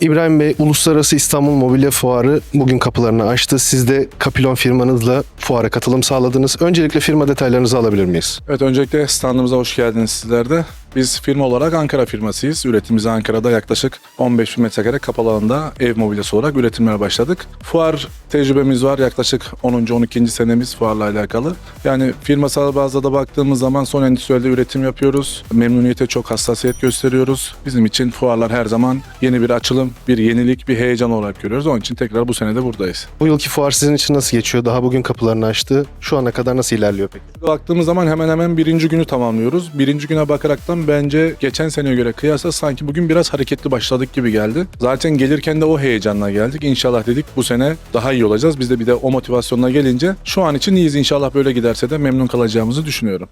İbrahim Bey, Uluslararası İstanbul Mobilya Fuarı bugün kapılarını açtı. Siz de Kapilon firmanızla fuara katılım sağladınız. Öncelikle firma detaylarınızı alabilir miyiz? Evet öncelikle standımıza hoş geldiniz sizler de. Biz firma olarak Ankara firmasıyız. Üretimimizi Ankara'da yaklaşık 15 bin metrekare kapalı alanda ev mobilyası olarak üretimlere başladık. Fuar tecrübemiz var. Yaklaşık 10. 12. senemiz fuarla alakalı. Yani firmasal bazda da baktığımız zaman son endüstriyelde üretim yapıyoruz. Memnuniyete çok hassasiyet gösteriyoruz. Bizim için fuarlar her zaman yeni bir açılım, bir yenilik, bir heyecan olarak görüyoruz. Onun için tekrar bu sene de buradayız. Bu yılki fuar sizin için nasıl geçiyor? Daha bugün kapılarını açtı. Şu ana kadar nasıl ilerliyor peki? Baktığımız zaman hemen hemen birinci günü tamamlıyoruz. Birinci güne bakaraktan bence geçen seneye göre kıyasla sanki bugün biraz hareketli başladık gibi geldi. Zaten gelirken de o heyecanla geldik. İnşallah dedik bu sene daha iyi olacağız. Biz de bir de o motivasyonla gelince şu an için iyiyiz. İnşallah böyle giderse de memnun kalacağımızı düşünüyorum.